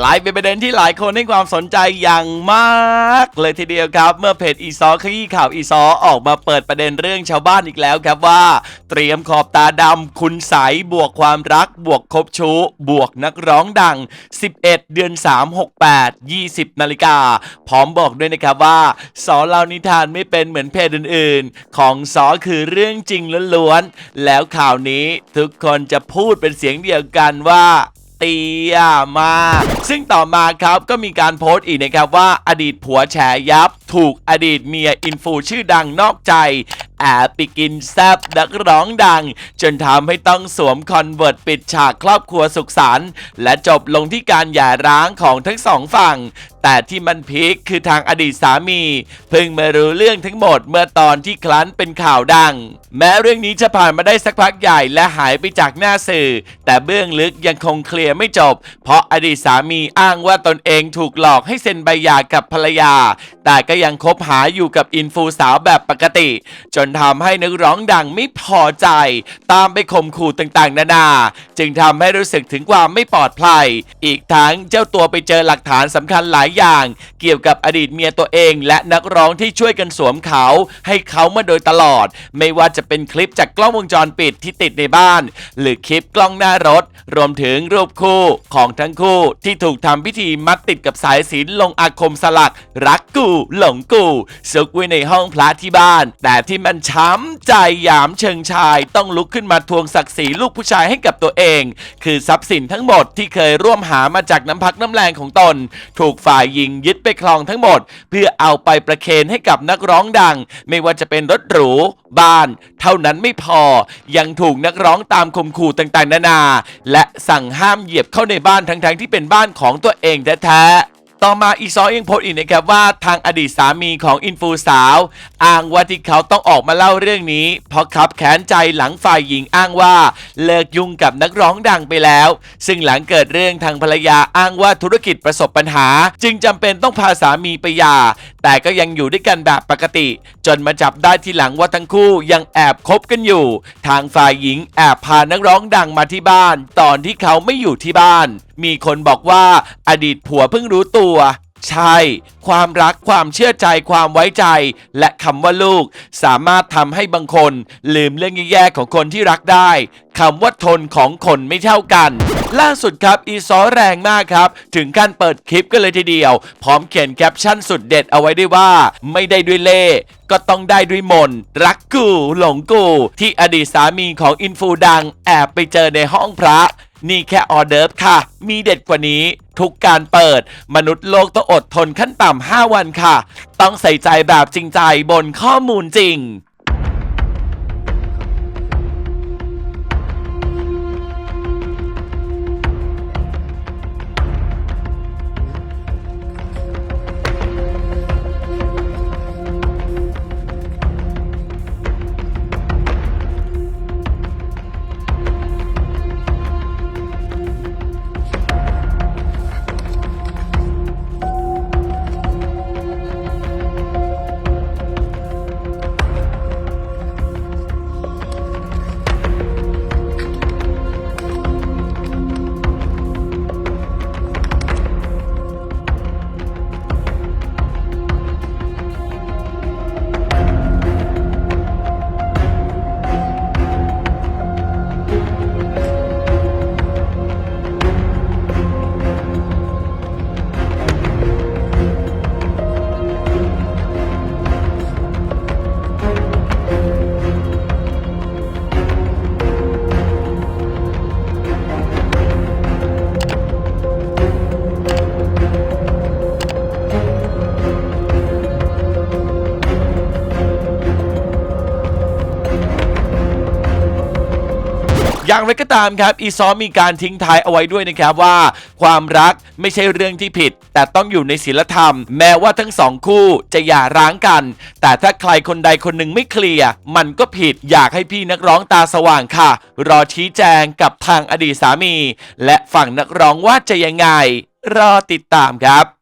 กลายเป็นประเด็นที่หลายคนให้ความสนใจอย่างมาก เลยทีเดียวครับ เมื่อเพจอีซอขยี้ข่าวอีซอออกมาเปิดประเด็นเรื่องชาวบ้านอีกแล้วครับว่า เตรียมขอบตาดำคุณใสยบวกความรัก บวกคบชู้ บวกนักร้องดัง 11 เดือน 3 68 20 นาฬิกาพร้อมบอกด้วยนะครับว่าสอเล่านิทานไม่เป็นเหมือนเพจอื่นๆ ของสอคือเรื่องจริงล้วนๆแล้วข่าวนี้ทุกคนจะพูดเป็นเสียงเดียวกันว่า เตียมาก ซึ่งต่อมาครับก็มีการโพสต์อีกนะครับว่าอดีตผัวแฉยับ ถูกอดีตเมียอินฟูชื่อดังนอกใจ แอบไปกินแซบนักร้องดัง จนทำให้ต้องสวมคอนเวิร์ตปิดฉากครอบครัวสุขสันต์และจบลงที่การหย่าร้างของทั้งสองฝั่ง แต่ที่มันพีคคือทางอดีตสามี เพิ่งมารู้เรื่องทั้งหมดเมื่อตอนที่คลั้นเป็นข่าวดัง แม้เรื่องนี้จะผ่านมาได้สักพักใหญ่และหายไปจากหน้าสื่อ แต่เบื้องลึกยังคงเคลียร์ไม่จบ เพราะอดีตสามีอ้างว่าตนเองถูกหลอกให้เซ็นใบหย่ากับภรรยา แต่ก็ยังคบหาอยู่กับอินฟูสาวแบบปกติ จนทำให้นักร้องดังไม่พอใจ ตามไปข่มขู่ต่างๆ นานา จึงทำให้รู้สึกถึงความไม่ปลอดภัย อีกทั้งเจ้าตัวไปเจอหลักฐานสำคัญหลายอย่าง เกี่ยวกับอดีตเมียตัวเอง และนักร้องที่ช่วยกันสวมเขา ให้เขามาโดยตลอด ไม่ว่าจะเป็นคลิปจากกล้องวงจรปิดที่ติดในบ้าน หรือคลิปกล้องหน้ารถ รวมถึงรูปคู่ของทั้งคู่ที่ถูกทำพิธีมัดติดกับสายสิญจนลงอาคมสลัก รักกูหลงกูซุกไว้ในห้องพระที่บ้าน แต่ที่มันช้ำใจหยามเชิงชาย ต้องลุกขึ้นมาทวงศักดิ์ศรีลูกผู้ชายให้กับตัวเอง คือทรัพย์สินทั้งหมดที่เคยร่วมหามาจากน้ำพักน้ำแรงของตน ถูกฝ่ายหญิงยึดไปครองทั้งหมด เพื่อเอาไปประเคนให้กับนักร้องดัง ไม่ว่าจะเป็นรถหรู บ้าน เท่านั้นไม่พอ ยังถูกนักร้องตามข่มขู่ต่างๆ นานา และสั่งห้ามเหยียบเข้าในบ้านทั้งๆที่เป็นบ้านของตัวเองแท้ๆ ต่อมาอีซอยังโพสต์อีกนะครับว่าทางอดีตสามีของอินฟูสาว อ้างว่าที่เขาต้องออกมาเล่าเรื่องนี้ เพราะขับแค้นใจหลังฝ่ายหญิงอ้างว่าเลิกยุ่งกับนักร้องดังไปแล้ว ซึ่งหลังเกิดเรื่องทางภรรยาอ้างว่าธุรกิจประสบปัญหา จึงจำเป็นต้องพาสามีไปหย่า แต่ก็ยังอยู่ด้วยกันแบบปกติ จนมาจับได้ที่หลังว่าทั้งคู่ยังแอบคบกันอยู่ ทางฝ่ายหญิงแอบพานักร้องดังมาที่บ้าน ตอนที่เขาไม่อยู่ที่บ้าน มีคนบอกว่าอดีตผัวเพิ่งรู้ตัว ใช่ ความรักความเชื่อใจความไว้ใจ และคำว่าลูก สามารถทำให้บางคน ลืมเรื่องแย่ๆของคนที่รักได้คำว่าทนของคนไม่เท่ากัน ล่าสุดครับ อีซอแรงมากครับ ถึงขั้นเปิดคลิปกันเลยทีเดียว พร้อมเขียนแคปชั่นสุดเด็ดเอาไว้ด้วยว่า ไม่ได้ด้วยเล่ ก็ต้องได้ด้วยมน รักกู หลงกู ที่อดีตสามีของอินฟูดัง แอบไปเจอในห้องพระ นี่แค่ออเดิร์ฟค่ะ มีเด็ดกว่านี้ ทุกการเปิด มนุษย์โลกต้องอดทนขั้นต่ำ5วันค่ะ ต้องใส่ใจแบบจริงใจบนข้อมูลจริง อย่างไรก็ตามครับอีซอมีการทิ้งท้ายเอาไว้ด้วยนะครับว่า ความรักไม่ใช่เรื่องที่ผิด แต่ต้องอยู่ในศีลธรรม แม้ว่าทั้งสองคู่จะหย่าร้างกัน แต่ถ้าใครคนใดคนหนึ่งไม่เคลียร์มันก็ผิดอยากให้พี่นักร้องตาสว่างค่ะ รอชี้แจงกับทางอดีตสามี และฝั่งนักร้องว่าจะยังไง รอติดตามครับ